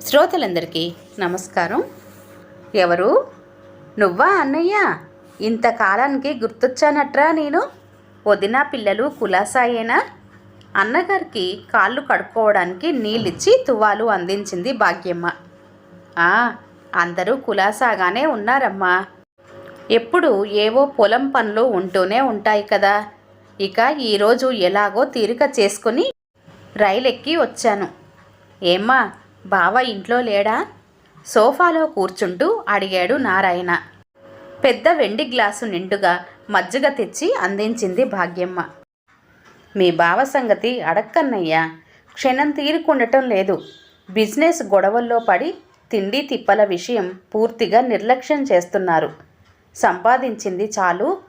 శ్రోతలందరికీ నమస్కారం. ఎవరు? నువ్వా అన్నయ్య? ఇంతకాలానికి గుర్తొచ్చానట్రా నేను. వదిన పిల్లలు కులాసాయేనా? అన్నగారికి కాళ్ళు కడుక్కోవడానికి నీళ్ళిచ్చి తువ్వాలు అందించింది భాగ్యమ్మ. అందరూ కులాసాగానే ఉన్నారమ్మా. ఎప్పుడు ఏవో పొలం పనులు ఉంటూనే ఉంటాయి కదా. ఇక ఈరోజు ఎలాగో తీరిక చేసుకుని రైలెక్కి వచ్చాను. ఏమ్మా బావ ఇంట్లో లేడా? సోఫాలో కూర్చుంటూ అడిగాడు నారాయణ. పెద్ద వెండి గ్లాసు నిండుగా మజ్జిగ తెచ్చి అందించింది భాగ్యమ్మ. మీ బావ సంగతి అడక్కన్నయ్యా. క్షణం తీరుకుండటం లేదు. బిజినెస్ గొడవల్లో పడి తిండి తిప్పల విషయం పూర్తిగా నిర్లక్ష్యం చేస్తున్నారు. సంపాదించింది చాలు.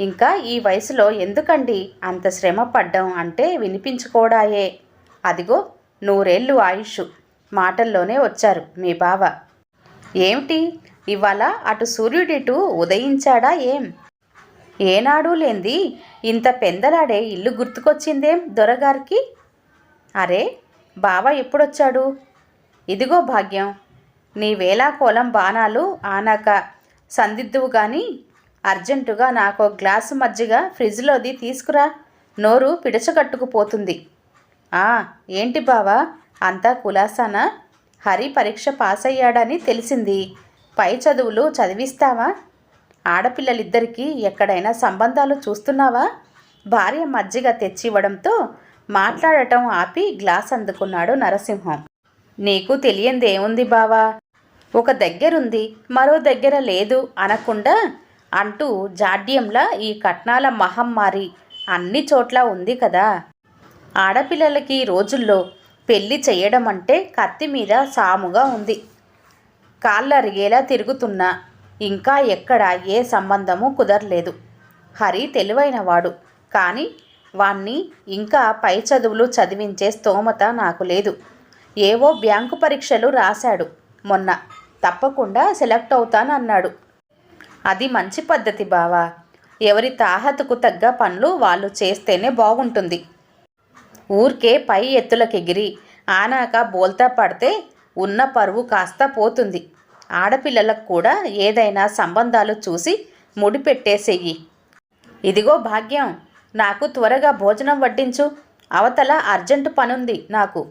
ఇంకా ఈ వయసులో ఎందుకండి అంత శ్రమ పడ్డం అంటే వినిపించుకోడాయే. అదిగో నూరేళ్ళు ఆయుష్. మాటల్లోనే వచ్చారు మీ బావ. ఏమిటి? ఇవాళ అటు సూర్యుడిటు ఉదయించాడా ఏం? ఏనాడు లేంది. ఇంత పెందలాడే ఇల్లు గుర్తుకొచ్చిందేం దొరగారికి? అరే బావ ఎప్పుడొచ్చాడు? ఇదిగో భాగ్యం. నీ వేలాకోలం బాణాలు ఆనాక సందిద్దువు కానీ అర్జెంటుగా నాకు గ్లాసు మజ్జిగ ఫ్రిడ్జ్లోది తీసుకురా. నోరు పిడచగట్టుకుపోతుంది ఆ ఏంటి బావా? అంతా కులాసాన? హరి పరీక్ష పాస్ అయ్యాడని తెలిసింది. పై చదువులు చదివిస్తావా? ఆడపిల్లలిద్దరికీ ఎక్కడైనా సంబంధాలు చూస్తున్నావా? భార్య మజ్జిగ తెచ్చివ్వడంతో మాట్లాడటం ఆపి గ్లాస్ అందుకున్నాడు నరసింహం. నీకు తెలియందేముంది బావా? ఒక దగ్గరుంది మరో దగ్గర లేదు అనకుండా అంటూ జాడ్యంలా ఈ కట్నాల మహమ్మారి అన్ని చోట్ల ఉంది కదా. ఆడపిల్లలకి రోజుల్లో పెళ్ళి చేయడం అంటే కత్తి మీద సాముగా ఉంది. కాళ్ళరిగేలా తిరుగుతున్నా. ఇంకా ఎక్కడ ఏ సంబంధము కుదరలేదు. హరి తెలివైనవాడు. కానీ వాణ్ణి ఇంకా పై చదువులు చదివించే స్తోమత నాకు లేదు. ఏవో బ్యాంకు పరీక్షలు రాశాడు. మొన్న తప్పకుండా సెలెక్ట్ అవుతానన్నాడు. అది మంచి పద్ధతి బావా. ఎవరి తాహతుకు తగ్గ పనులు వాళ్ళు చేస్తేనే బాగుంటుంది. ఊరికే పై ఎత్తులకెగిరి ఆనాక బోల్తా పడితే ఉన్న పరువు కాస్త పోతుంది. ఆడపిల్లలకు కూడా ఏదైనా సంబంధాలు చూసి ముడిపెట్టేసేయి ఇదిగో భాగ్యం. నాకు త్వరగా భోజనం వడ్డించు. అవతల అర్జెంటు పనుంది నాకు.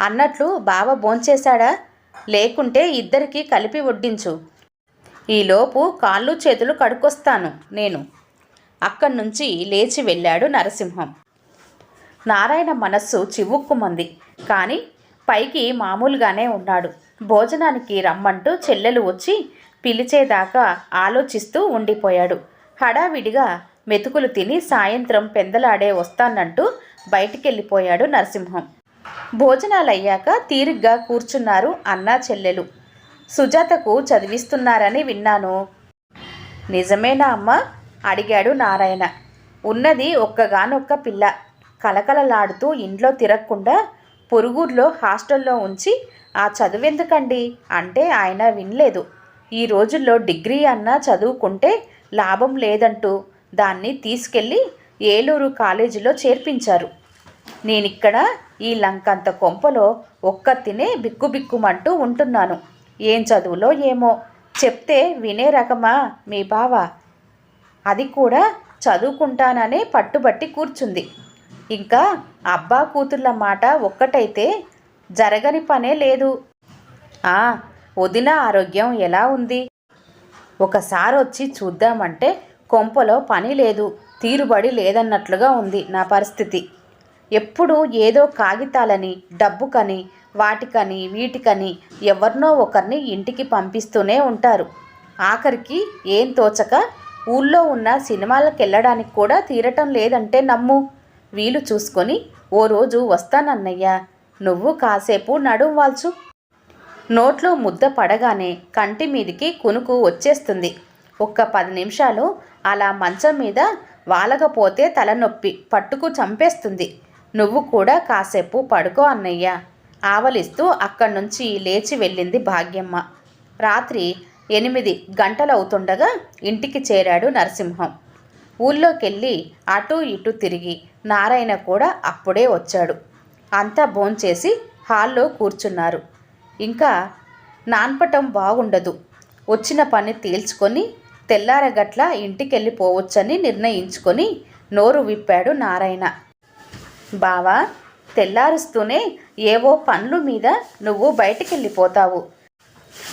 అన్నట్లు బావ భోంచేశాడా? లేకుంటే ఇద్దరికీ కలిపి వడ్డించు. ఈలోపు కాళ్ళు చేతులు కడుక్కొస్తాను నేను. అక్కడి నుంచి లేచి వెళ్ళాడు నరసింహం. నారాయణ మనస్సు చివుక్కుమంది. కానీ పైకి మామూలుగానే ఉన్నాడు. భోజనానికి రమ్మంటూ చెల్లెలు వచ్చి పిలిచేదాకా ఆలోచిస్తూ ఉండిపోయాడు. హడావిడిగా మెతుకులు తిని సాయంత్రం పెందలాడే వస్తానంటూ బయటికెళ్ళిపోయాడు నరసింహం. భోజనాలయ్యాక తీరిగ్గా కూర్చున్నారు అన్నా చెల్లెలు. సుజాతకు చదివిస్తున్నారని విన్నాను. నిజమేనా అమ్మ? అడిగాడు నారాయణ. ఉన్నది ఒక్కగానొక్క పిల్ల. కలకలలాడుతూ ఇంట్లో తిరగకుండా పొరుగుర్లో హాస్టల్లో ఉంచి ఆ చదువెందుకండి? అంటే ఆయన వినలేదు. ఈ రోజుల్లో డిగ్రీ అన్నా చదువుకుంటే లాభం లేదంటూ దాన్ని తీసుకెళ్ళి ఏలూరు కాలేజీలో చేర్పించారు. నేనిక్కడ ఈ లంకంత కొంపలో ఒక్క తినే బిక్కుబిక్కుమంటూ ఉంటున్నాను. ఏం చదువులో ఏమో? చెప్తే వినే రకమా మీ బావ? అది కూడా చదువుకుంటాననే పట్టుబట్టి కూర్చుంది. ఇంకా అబ్బా కూతుర్ల మాట ఒక్కటైతే జరగని పనే లేదు. ఆ వదిన ఆరోగ్యం ఎలా ఉంది? ఒకసారి వచ్చి చూద్దామంటే కొంపలో పని లేదు తీరుబడి లేదన్నట్లుగా ఉంది నా పరిస్థితి. ఎప్పుడు ఏదో కాగితాలని డబ్బుకని వాటికని వీటికని ఎవరినో ఒకరిని ఇంటికి పంపిస్తూనే ఉంటారు. ఆఖరికి ఏం తోచక ఊళ్ళో ఉన్న సినిమాలకు వెళ్ళడానికి కూడా తీరటం లేదంటే నమ్ము. వీలు చూసుకొని ఓ రోజు వస్తానన్నయ్యా. నువ్వు కాసేపు నడుం వాల్చు. నోట్లో ముద్ద పడగానే కంటి మీదికి కునుకు వచ్చేస్తుంది. ఒక్క పది నిమిషాలు అలా మంచం మీద వాలకపోతే తలనొప్పి పట్టుకు చంపేస్తుంది. నువ్వు కూడా కాసేపు పడుకో అన్నయ్య. ఆవలిస్తూ అక్కడి నుంచి లేచి వెళ్ళింది భాగ్యమ్మ. రాత్రి ఎనిమిది గంటలవుతుండగా ఇంటికి చేరాడు నరసింహం. ఊళ్ళోకెళ్ళి అటూ ఇటూ తిరిగి నారాయణ కూడా అప్పుడే వచ్చాడు. అంతా భోంచేసి హాల్లో కూర్చున్నారు. ఇంకా నాన్పటం బాగుండదు. వచ్చిన పని తేల్చుకొని తెల్లారగట్ల ఇంటికెళ్ళిపోవచ్చని నిర్ణయించుకొని నోరు విప్పాడు నారాయణ. బావా తెల్లారుస్తూనే ఏవో పనులు మీద నువ్వు బయటికెళ్ళిపోతావు.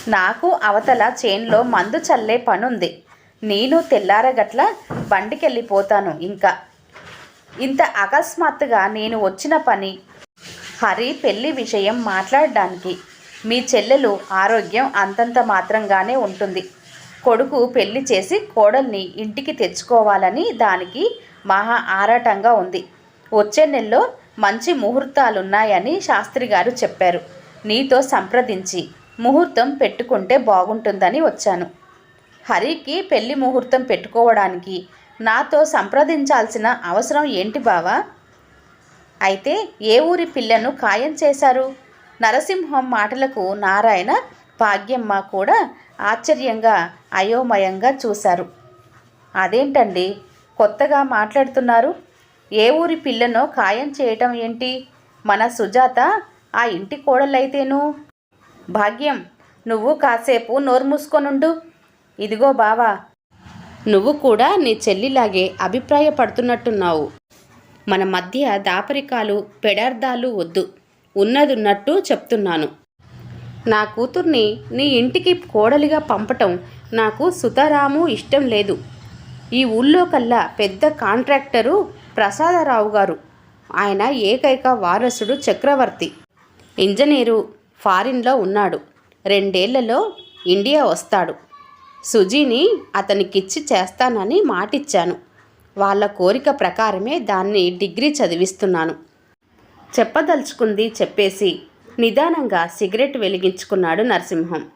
నాకు అవతల చేన్లో మందు చల్లే పనుంది. నేను తెల్లారగట్ల బండికెళ్ళిపోతాను ఇంకా. ఇంత అకస్మాత్తుగా నేను వచ్చిన పని. హరి పెళ్ళి విషయం మాట్లాడడానికి. మీ చెల్లెలు ఆరోగ్యం అంతంత మాత్రంగానే ఉంటుంది. కొడుకు పెళ్ళి చేసి కోడల్ని ఇంటికి తెచ్చుకోవాలని దానికి మహా ఆరాటంగా ఉంది. వచ్చే నెలలో మంచి ముహూర్తాలున్నాయని శాస్త్రి గారు చెప్పారు. నీతో సంప్రదించి ముహూర్తం పెట్టుకుంటే బాగుంటుందని వచ్చాను. హరికి పెళ్ళి ముహూర్తం పెట్టుకోవడానికి నాతో సంప్రదించాల్సిన అవసరం ఏంటి బావా? అయితే ఏ ఊరి పిల్లను ఖాయం చేశారు? నరసింహం మాటలకు నారాయణ భాగ్యమ్మ కూడా ఆశ్చర్యంగా అయోమయంగా చూశారు. అదేంటండి? కొత్తగా మాట్లాడుతున్నారు. ఏ ఊరి పిల్లను ఖాయం చేయటం ఏంటి? మన సుజాత ఆ ఇంటి కోడలైతేను? భాగ్యం నువ్వు కాసేపు నోరు మూసుకొనుండు ఇదిగో బావా నువ్వు కూడా నీ చెల్లిలాగే అభిప్రాయపడుతున్నట్టున్నావు. మన మధ్య దాపరికాలు పెడార్థాలు వద్దు. ఉన్నదున్నట్టు చెప్తున్నాను. నా కూతుర్ని నీ ఇంటికి కోడలిగా పంపటం నాకు సుతారాము ఇష్టం లేదు. ఈ ఊళ్ళో కల్లా పెద్ద కాంట్రాక్టరు ప్రసాదరావు గారు. ఆయన ఏకైక వారసుడు చక్రవర్తి. ఇంజనీరు ఫారిన్లో ఉన్నాడు. రెండేళ్ళలో ఇండియా వస్తాడు. సుజీని అతనికిచ్చి చేస్తానని మాటిచ్చాను. వాళ్ళ కోరిక ప్రకారమే దాన్ని డిగ్రీ చదివిస్తున్నాను. చెప్పదలుచుకుంది చెప్పేసి నిదానంగా సిగరెట్ వెలిగించుకున్నాడు నరసింహం.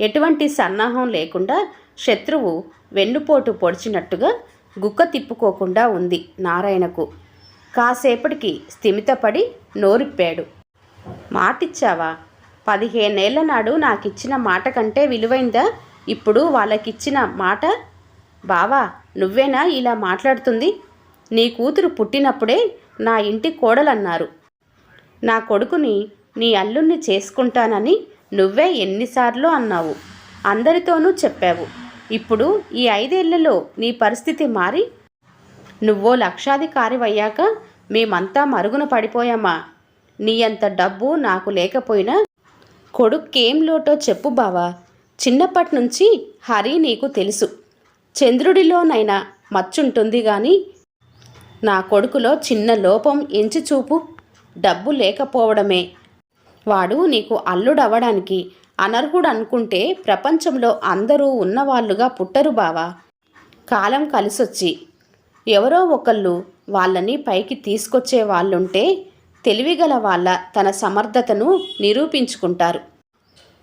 ఎటువంటి సన్నాహం లేకుండా శత్రువు వెన్నుపోటు పొడిచినట్టుగా గుక్క తిప్పుకోకుండా ఉంది నారాయణకు. కాసేపటికి స్థిమితపడి నోరిప్పాడు. మాటిచ్చావా? పదిహేనేళ్ళ నాడు నాకిచ్చిన మాట కంటే విలువైందా? ఇప్పుడు వాళ్ళకిచ్చిన మాట బావా నువ్వేనా ఇలా మాట్లాడుతుంది? నీ కూతురు పుట్టినప్పుడే నా ఇంటి కోడలన్నారు. నా కొడుకుని నీ అల్లుణ్ణి చేసుకుంటానని నువ్వే ఎన్నిసార్లు అన్నావు. అందరితోనూ చెప్పావు. ఇప్పుడు ఈ ఐదేళ్ళలో నీ పరిస్థితి మారి నువ్వో లక్షాధికారివయ్యాక మేమంతా మరుగున పడిపోయామా? నీ అంత డబ్బు నాకు లేకపోయినా కొడుక్కేం లోటో చెప్పు బావా. చిన్నప్పటి నుంచి హరి నీకు తెలుసు. చంద్రుడిలోనైనా మచ్చుంటుంది కానీ నా కొడుకులో చిన్న లోపం ఎంచి చూపు డబ్బు లేకపోవడమే. వాడు నీకు అల్లుడవ్వడానికి అనర్హుడు అనుకుంటే ప్రపంచంలో అందరూ ఉన్నవాళ్ళుగా పుట్టరు బావా. కాలం కలిసొచ్చి ఎవరో ఒకళ్ళు వాళ్ళని పైకి తీసుకొచ్చే వాళ్ళుంటే తెలివిగల వాళ్ళ తన సమర్థతను నిరూపించుకుంటారు.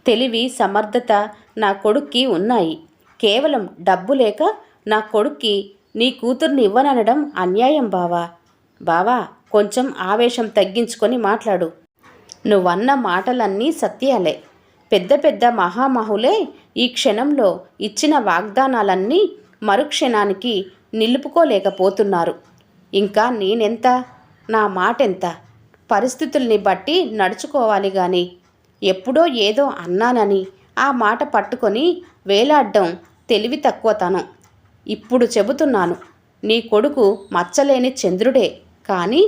తెలివి సమర్థత నా కొడుక్కి ఉన్నాయి. కేవలం డబ్బు లేక నా కొడుక్కి నీ కూతుర్ని ఇవ్వననడం అన్యాయం బావా. బావా కొంచెం ఆవేశం తగ్గించుకొని మాట్లాడు. నువ్వన్న మాటలన్నీ సత్యాలే. పెద్ద పెద్ద మహామహులే ఈ క్షణంలో ఇచ్చిన వాగ్దానాలన్నీ మరుక్షణానికి నిలుపుకోలేకపోతున్నారు. ఇంకా నేనెంత? నా మాటెంత? పరిస్థితుల్ని బట్టి నడుచుకోవాలి కానీ ఎప్పుడో ఏదో అన్నానని ఆ మాట పట్టుకొని వేలాడ్డం తెలివి తక్కువతనం ఇప్పుడు చెబుతున్నాను నీ కొడుకు మచ్చలేని చంద్రుడే. కానీ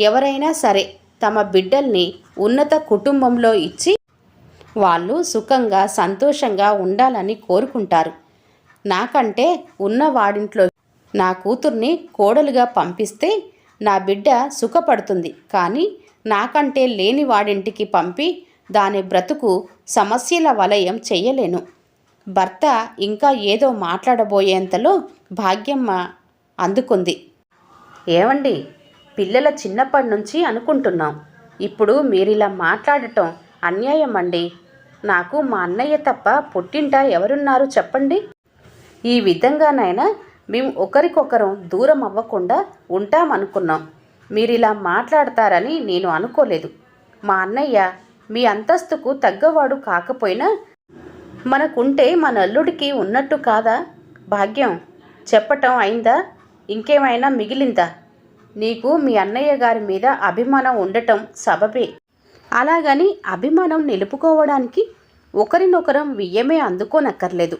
ఎవరైనా సరే తమ బిడ్డల్ని ఉన్నత కుటుంబంలో ఇచ్చి వాళ్ళు సుఖంగా సంతోషంగా ఉండాలని కోరుకుంటారు. నాకంటే ఉన్న వాడింట్లో నా కూతుర్ని కోడలుగా పంపిస్తే నా బిడ్డ సుఖపడుతుంది. కానీ నాకంటే లేని వాడింటికి పంపి దాని బ్రతుకు సమస్యల వలయం చెయ్యలేను భర్త ఇంకా ఏదో మాట్లాడబోయేంతలో భాగ్యమ్మ అందుకుంది. ఏమండి పిల్లల చిన్నప్పటి నుంచి అనుకుంటున్నాం. ఇప్పుడు మీరిలా మాట్లాడటం అన్యాయం అండి నాకు మా అన్నయ్య తప్ప పుట్టింట ఎవరున్నారు చెప్పండి? ఈ విధంగానైనా మేము ఒకరికొకరం దూరం అవ్వకుండా ఉంటామనుకున్నాం. మీరు ఇలా మాట్లాడతారని నేను అనుకోలేదు. మా అన్నయ్య మీ అంతస్తుకు తగ్గవాడు కాకపోయినా మనకుంటే మన అల్లుడికి ఉన్నట్టు కాదా? భాగ్యం. చెప్పటం అయిందా? ఇంకేమైనా మిగిలిందా? నీకు మీ అన్నయ్య గారి మీద అభిమానం ఉండటం సబబే. అలాగని అభిమానం నిలుపుకోవడానికి ఒకరినొకరం వియ్యమే అందుకోనక్కర్లేదు.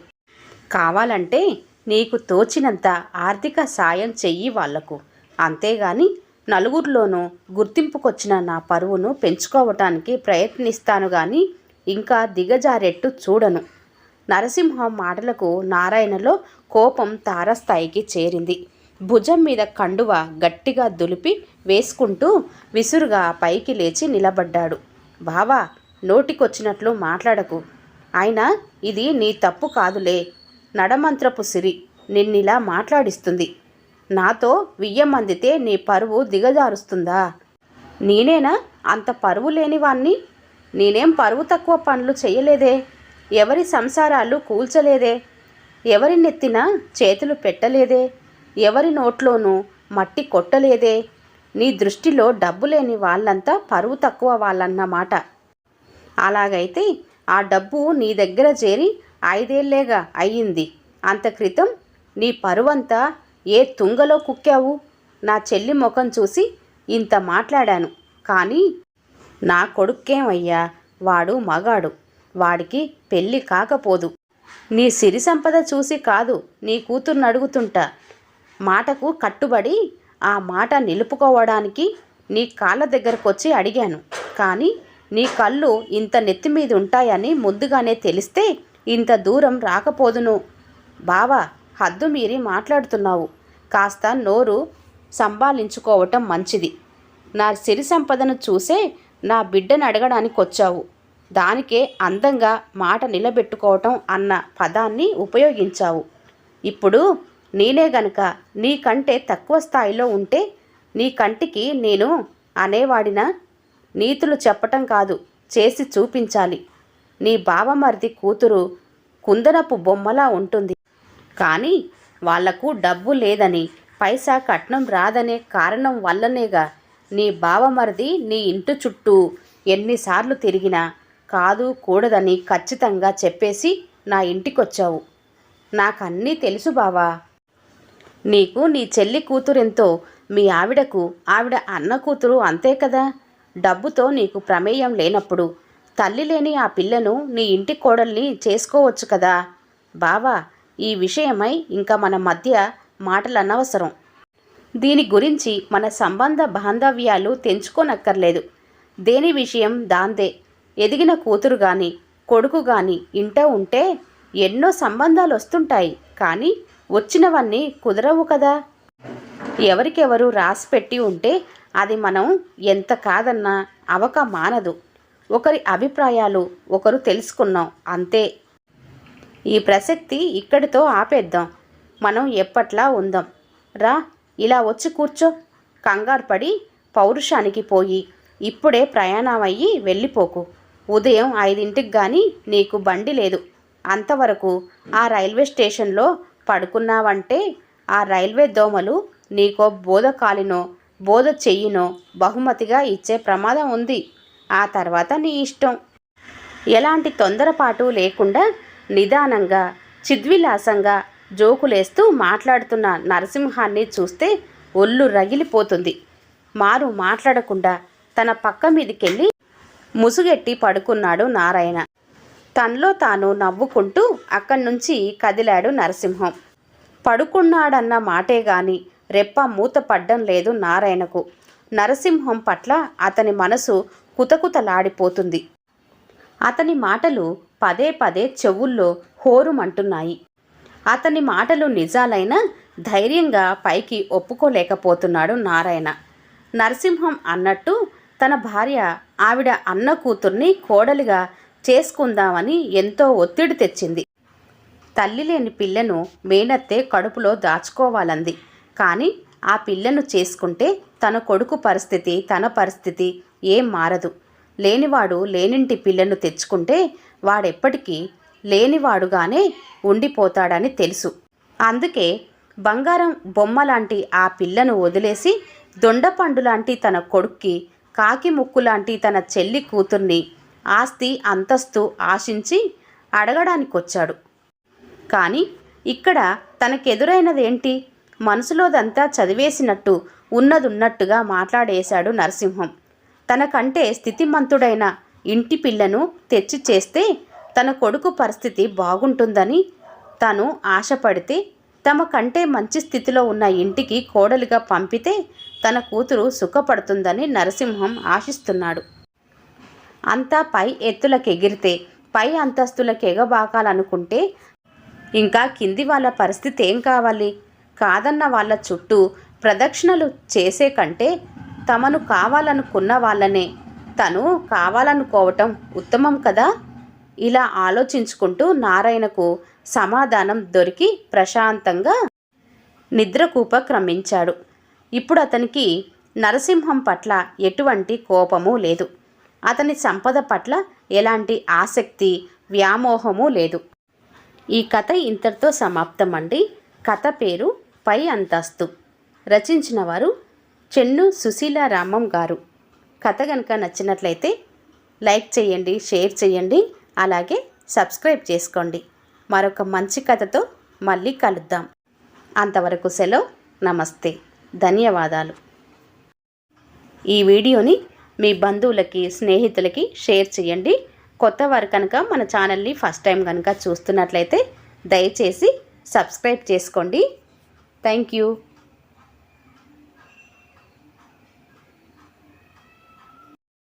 కావాలంటే నీకు తోచినంత ఆర్థిక సాయం చెయ్యి వాళ్ళకు. అంతేగాని నలుగురిలోనూ గుర్తింపుకొచ్చిన నా పరువును పెంచుకోవటానికి ప్రయత్నిస్తాను గాని ఇంకా దిగజారెట్టు చూడను. నరసింహం మాటలకు నారాయణలో కోపం తారస్థాయికి చేరింది. భుజం మీద కండువ గట్టిగా దులిపి వేసుకుంటూ విసురుగా పైకి లేచి నిలబడ్డాడు. బావా నోటికొచ్చినట్లు మాట్లాడకు. అయినా ఇది నీ తప్పు కాదులే. నడమంత్రపు సిరి నిన్నిలా మాట్లాడిస్తుంది. నాతో వియ్యం అందితే నీ పరువు దిగజారుస్తుందా? నేనేనా అంత పరువు లేనివాణ్ణి? నేనేం పరువు తక్కువ పనులు చేయలేదే ఎవరి సంసారాలు కూల్చలేదే? ఎవరి నెత్తిన చేతులు పెట్టలేదే? ఎవరి నోట్లోనూ మట్టి కొట్టలేదే? నీ దృష్టిలో డబ్బు లేని వాళ్ళంతా పరువు తక్కువ వాళ్ళన్నమాట. అలాగైతే ఆ డబ్బు నీ దగ్గర చేరి ఐదేళ్ళేగా అయ్యింది. అంత క్రితం నీ పరువంతా ఏ తుంగలో కుక్కావు? నా చెల్లి ముఖం చూసి ఇంత మాట్లాడాను. కానీ నా కొడుక్కేమయ్యా? వాడు మగాడు. వాడికి పెళ్ళి కాకపోదు. నీ సిరి సంపద చూసి కాదు నీ కూతుర్ని అడుగుతుంటా. మాటకు కట్టుబడి ఆ మాట నిలుపుకోవడానికి నీ కాళ్ళ దగ్గరకొచ్చి అడిగాను. కానీ నీ కళ్ళు ఇంత నెత్తి మీద ఉంటాయని ముందుగానే తెలిస్తే ఇంత దూరం రాకపోదును. బావా హద్దు మీరి మాట్లాడుతున్నావు. కాస్త నోరు సంభాలించుకోవటం మంచిది. నా సిరి సంపదను చూసే నా బిడ్డను అడగడానికి వచ్చావు. దానికే అందంగా మాట నిలబెట్టుకోవటం అన్న పదాన్ని ఉపయోగించావు. ఇప్పుడు నేనే గనక నీకంటే తక్కువ స్థాయిలో ఉంటే నీ కంటికి నేను అనేవాడిన నీతులు చెప్పటం కాదు చేసి చూపించాలి. నీ బావమరిది కూతురు కుందనపు బొమ్మలా ఉంటుంది. కానీ వాళ్ళకు డబ్బు లేదని పైసా కట్నం రాదనే కారణం వల్లనేగా నీ బావమరిది నీ ఇంటి చుట్టూ ఎన్నిసార్లు తిరిగినా కాదు కూడదని ఖచ్చితంగా చెప్పేసి నా ఇంటికొచ్చావు. నాకన్నీ తెలుసు బావా. నీకు నీ చెల్లి కూతురెంతో మీ ఆవిడకు ఆవిడ అన్న కూతురు అంతే కదా? డబ్బుతో నీకు ప్రమేయం లేనప్పుడు తల్లి లేని ఆ పిల్లను నీ ఇంటి కోడల్ని చేసుకోవచ్చు కదా? బావా ఈ విషయమై ఇంకా మన మధ్య మాటలు అనవసరం దీని గురించి మన సంబంధ బాంధవ్యాలు తెంచుకోనక్కర్లేదు. దేని విషయం దాందే. ఎదిగిన కూతురు గాని కొడుకు గాని ఇంట ఉంటే ఎన్నో సంబంధాలు వస్తుంటాయి కానీ వచ్చినవన్నీ కుదరవు కదా. ఎవరికెవరు రాసి పెట్టి ఉంటే అది మనం ఎంత కాదన్నా అవక మానదు. ఒకరి అభిప్రాయాలు ఒకరు తెలుసుకున్నాం అంతే. ఈ ప్రసక్తి ఇక్కడితో ఆపేద్దాం. మనం ఎప్పట్లా ఉందాం? రా ఇలా వచ్చి కూర్చో. కంగారు పడి పౌరుషానికి పోయి ఇప్పుడే ప్రయాణమయ్యి వెళ్ళిపోకు. ఉదయం ఐదింటికి కానీ నీకు బండి లేదు. అంతవరకు ఆ రైల్వే స్టేషన్లో పడుకున్నావంటే ఆ రైల్వే దోమలు నీకో బోధ కాలినో బోధ చెయ్యినో బహుమతిగా ఇచ్చే ప్రమాదం ఉంది. ఆ తర్వాత నీ ఇష్టం. ఎలాంటి తొందరపాటు లేకుండా నిదానంగా చిద్విలాసంగా జోకులేస్తూ మాట్లాడుతున్న నరసింహాన్ని చూస్తే ఒళ్ళు రగిలిపోతుంది. మారు మాట్లాడకుండా తన పక్క మీదికెళ్ళి ముసుగెట్టి పడుకున్నాడు నారాయణ. తనలో తాను నవ్వుకుంటూ అక్కడి నుంచి కదిలాడు నరసింహం. పడుకున్నాడన్న మాటే గాని రెప్ప మూత పడ్డం లేదు నారాయణకు. నరసింహం పట్ల అతని మనసు కుతకుతలాడిపోతుంది. అతని మాటలు పదే పదే చెవుల్లో హోరుమంటున్నాయి. అతని మాటలు నిజాలైనా ధైర్యంగా పైకి ఒప్పుకోలేకపోతున్నాడు నారాయణ. నరసింహం అన్నట్టు తన భార్య ఆవిడ అన్న కూతుర్ని కోడలిగా చేసుకుందామని ఎంతో ఒత్తిడి తెచ్చింది. తల్లి లేని పిల్లను మేనత్తే కడుపులో దాచుకోవాలంది. కానీ ఆ పిల్లను చేసుకుంటే తన కొడుకు పరిస్థితి తన పరిస్థితి ఏం మారదు. లేనివాడు లేనింటి పిల్లను తెచ్చుకుంటే వాడెప్పటికీ లేనివాడుగానే ఉండిపోతాడని తెలుసు. అందుకే బంగారం బొమ్మ లాంటి ఆ పిల్లను వదిలేసి దొండపండు లాంటి తన కొడుక్కి కాకి ముక్కు లాంటి తన చెల్లి కూతుర్ని ఆస్తి అంతస్తు ఆశించి అడగడానికొచ్చాడు. కానీ ఇక్కడ తనకెదురైనదేంటి? మనసులోదంతా చదివేసినట్టు ఉన్నదున్నట్టుగా మాట్లాడేశాడు నరసింహం. తనకంటే స్థితిమంతుడైన ఇంటి పిల్లను తెచ్చి చేస్తే తన కొడుకు పరిస్థితి బాగుంటుందని తను ఆశపడితే తమ కంటే మంచి స్థితిలో ఉన్న ఇంటికి కోడలిగా పంపితే తన కూతురు సుఖపడుతుందని నరసింహం ఆశిస్తున్నాడు. అంతా పై ఎత్తులకెగిరితే పై అంతస్తులకు ఎగబాకాలనుకుంటే ఇంకా కింది వాళ్ళ పరిస్థితి ఏం కావాలి? కాదన్న వాళ్ళ చుట్టూ ప్రదక్షిణలు చేసే కంటే తమను కావాలనుకున్న వాళ్ళనే తను కావాలనుకోవటం ఉత్తమం కదా? ఇలా ఆలోచించుకుంటూ నారాయణకు సమాధానం దొరికి ప్రశాంతంగా నిద్రకు ఉపక్రమించాడు ఇప్పుడు అతనికి నరసింహం పట్ల ఎటువంటి కోపము లేదు. అతని సంపద పట్ల ఎలాంటి ఆసక్తి వ్యామోహము లేదు. ఈ కథ ఇంతటితో సమాప్తం అండి కథ పేరు పై అంతస్తు. రచించిన వారు చెన్ను సుశీల రామం గారు. కథ కనుక నచ్చినట్లయితే లైక్ చేయండి షేర్ చేయండి అలాగే సబ్స్క్రైబ్ చేసుకోండి. మరొక మంచి కథతో మళ్ళీ కలుద్దాం. అంతవరకు సెలవు నమస్తే ధన్యవాదాలు. ఈ వీడియోని మీ బంధువులకి స్నేహితులకి షేర్ చేయండి. కొత్త వారు కనుక మన ఛానల్ని ఫస్ట్ టైం కనుక చూస్తున్నట్లయితే దయచేసి సబ్స్క్రైబ్ చేసుకోండి. Thank you.